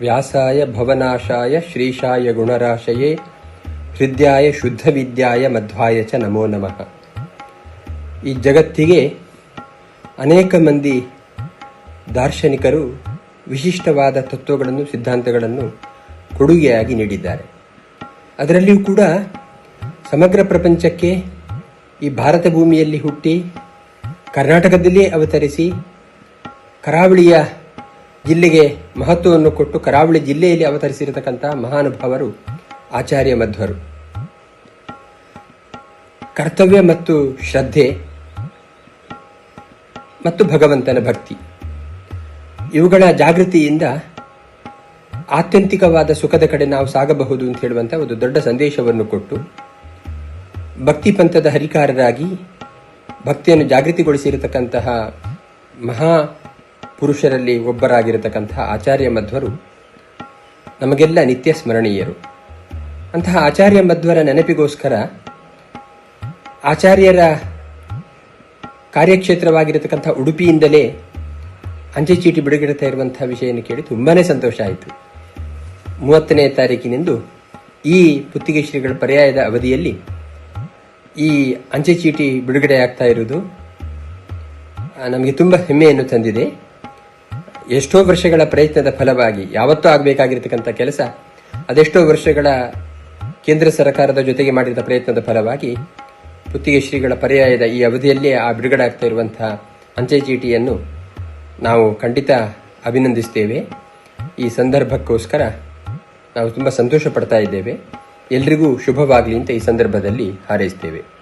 ವ್ಯಾಸಾಯ ಭವನಾಶಾಯ ಶ್ರೀಶಾಯ ಗುಣರಾಶಯೇ, ಹೃದಯಾಯ ಶುದ್ಧ ವಿದ್ಯಾಯ ಮಧ್ವಾಯ ಚ ನಮೋ ನಮಃ. ಈ ಜಗತ್ತಿಗೆ ಅನೇಕ ಮಂದಿ ದಾರ್ಶನಿಕರು ವಿಶಿಷ್ಟವಾದ ತತ್ವಗಳನ್ನು, ಸಿದ್ಧಾಂತಗಳನ್ನು ಕೊಡುಗೆಯಾಗಿ ನೀಡಿದ್ದಾರೆ. ಅದರಲ್ಲಿಯೂ ಕೂಡ ಸಮಗ್ರ ಪ್ರಪಂಚಕ್ಕೆ ಈ ಭಾರತ ಭೂಮಿಯಲ್ಲಿ ಹುಟ್ಟಿ ಕರ್ನಾಟಕದಲ್ಲಿ ಅವತರಿಸಿ ಕರಾವಳಿಯ ಜಿಲ್ಲೆಗೆ ಮಹತ್ವವನ್ನು ಕೊಟ್ಟು ಕರಾವಳಿ ಜಿಲ್ಲೆಯಲ್ಲಿ ಅವತರಿಸಿರತಕ್ಕಂಥ ಮಹಾನುಭಾವರು ಆಚಾರ್ಯ ಮಧ್ವರು. ಕರ್ತವ್ಯ ಮತ್ತು ಶ್ರದ್ಧೆ ಮತ್ತು ಭಗವಂತನ ಭಕ್ತಿ. ಇವುಗಳ ಜಾಗೃತಿಯಿಂದ ಆತ್ಯಂತಿಕವಾದ ಸುಖದ ಕಡೆ ನಾವು ಸಾಗಬಹುದು ಅಂತ ಹೇಳುವಂಥ ಒಂದು ದೊಡ್ಡ ಸಂದೇಶವನ್ನು ಕೊಟ್ಟು ಭಕ್ತಿ ಪಂಥದ ಹರಿಕಾರರಾಗಿ ಭಕ್ತಿಯನ್ನು ಜಾಗೃತಿಗೊಳಿಸಿರತಕ್ಕಂತಹ ಮಹಾ ಪುರುಷರಲ್ಲಿ ಒಬ್ಬರಾಗಿರತಕ್ಕಂಥ ಆಚಾರ್ಯ ಮಧ್ವರು ನಮಗೆಲ್ಲ ನಿತ್ಯ ಸ್ಮರಣೀಯರು. ಅಂತಹ ಆಚಾರ್ಯ ಮಧ್ವರ ನೆನಪಿಗೋಸ್ಕರ ಆಚಾರ್ಯರ ಕಾರ್ಯಕ್ಷೇತ್ರವಾಗಿರತಕ್ಕಂಥ ಉಡುಪಿಯಿಂದಲೇ ಅಂಚೆ ಚೀಟಿ ಬಿಡುಗಡೆ ಇರುವಂತಹ ವಿಷಯವನ್ನು ಕೇಳಿ ತುಂಬಾನೇ ಸಂತೋಷ ಆಯಿತು. ಮೂವತ್ತನೇ ತಾರೀಕಿನಿಂದು ಈ ಪುತ್ತಿಗೆ ಶ್ರೀಗಳ ಪರ್ಯಾಯದ ಅವಧಿಯಲ್ಲಿ ಈ ಅಂಚೆ ಚೀಟಿ ಬಿಡುಗಡೆ ಆಗ್ತಾ ಇರುವುದು ನಮಗೆ ತುಂಬ ಹೆಮ್ಮೆಯನ್ನು ತಂದಿದೆ. ಎಷ್ಟೋ ವರ್ಷಗಳ ಪ್ರಯತ್ನದ ಫಲವಾಗಿ, ಯಾವತ್ತೂ ಆಗಬೇಕಾಗಿರ್ತಕ್ಕಂಥ ಕೆಲಸ, ಅದೆಷ್ಟೋ ವರ್ಷಗಳ ಕೇಂದ್ರ ಸರ್ಕಾರದ ಜೊತೆಗೆ ಮಾಡಿದ ಪ್ರಯತ್ನದ ಫಲವಾಗಿ ಪುತ್ತಿಗೆ ಶ್ರೀಗಳ ಪರ್ಯಾಯದ ಈ ಅವಧಿಯಲ್ಲೇ ಆ ಬಿಡುಗಡೆ ಆಗ್ತಾ ಇರುವಂತಹ ಅಂಚೆ ಚೀಟಿಯನ್ನು ನಾವು ಖಂಡಿತ ಅಭಿನಂದಿಸ್ತೇವೆ. ಈ ಸಂದರ್ಭಕ್ಕೋಸ್ಕರ ನಾವು ತುಂಬ ಸಂತೋಷ ಪಡ್ತಾ ಇದ್ದೇವೆ. ಎಲ್ರಿಗೂ ಶುಭವಾಗಲಿ ಅಂತ ಈ ಸಂದರ್ಭದಲ್ಲಿ ಹಾರೈಸ್ತೇವೆ.